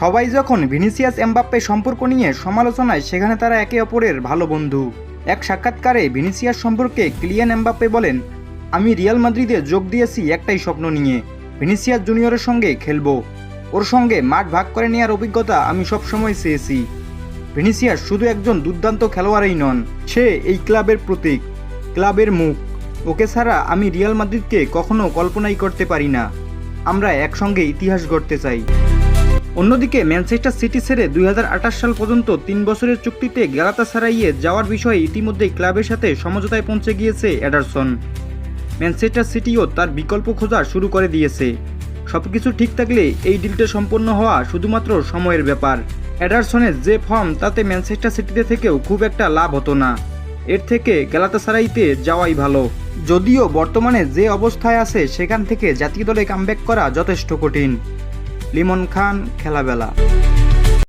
সবাই যখন Vinicius Mbappe সম্পর্ক নিয়ে সমালোচনায়, সেখানে তারা একে অপরের ভালো বন্ধু। এক সাক্ষাৎকারে ভিনিসিয়াস সম্পর্কে ক্লিয়ান এমবাপ্পে বলেন, আমি রিয়াল মাদ্রিদে যোগ দিয়েছি একটাই স্বপ্ন নিয়ে। ভিনিসিয়াস জুনিয়রের সঙ্গে খেলব। ওর সঙ্গে মাঠ ভাগ করে নেওয়ার অভিজ্ঞতা আমি সবসময় চেয়েছি। ভিনিসিয়াস শুধু একজন দুর্দান্ত খেলোয়াড়ই নন, সে এই ক্লাবের প্রতীক, ক্লাবের মুখ। ওকে ছাড়া আমি রিয়াল মাদ্রিদকে কখনো কল্পনাই করতে পারি না। আমরা একসঙ্গে ইতিহাস গড়তে চাই। অন্যদিকে ম্যানচেস্টার সিটি ছেড়ে দুই সাল পর্যন্ত তিন বছরের চুক্তিতে গ্যালাতা সারাইয়ে যাওয়ার বিষয়ে ইতিমধ্যেই ক্লাবের সাথে সমঝোতায় পৌঁছে গিয়েছে অ্যাডারসন ম্যানচেস্টার সিটিও তার বিকল্প খোঁজা শুরু করে দিয়েছে। সবকিছু ঠিক থাকলে এই ডিলটা সম্পন্ন হওয়া শুধুমাত্র সময়ের ব্যাপার। অ্যাডারসনের যে ফর্ম, তাতে ম্যানচেস্টার সিটিতে থেকেও খুব একটা লাভ হতো না। এর থেকে গ্যালাতা গ্যালাতাসারাইতে যাওয়াই ভালো। যদিও বর্তমানে যে অবস্থায় আছে, সেখান থেকে জাতীয় দলে কামব্যাক করা যথেষ্ট কঠিন। লিমন খান খেলাবেলা।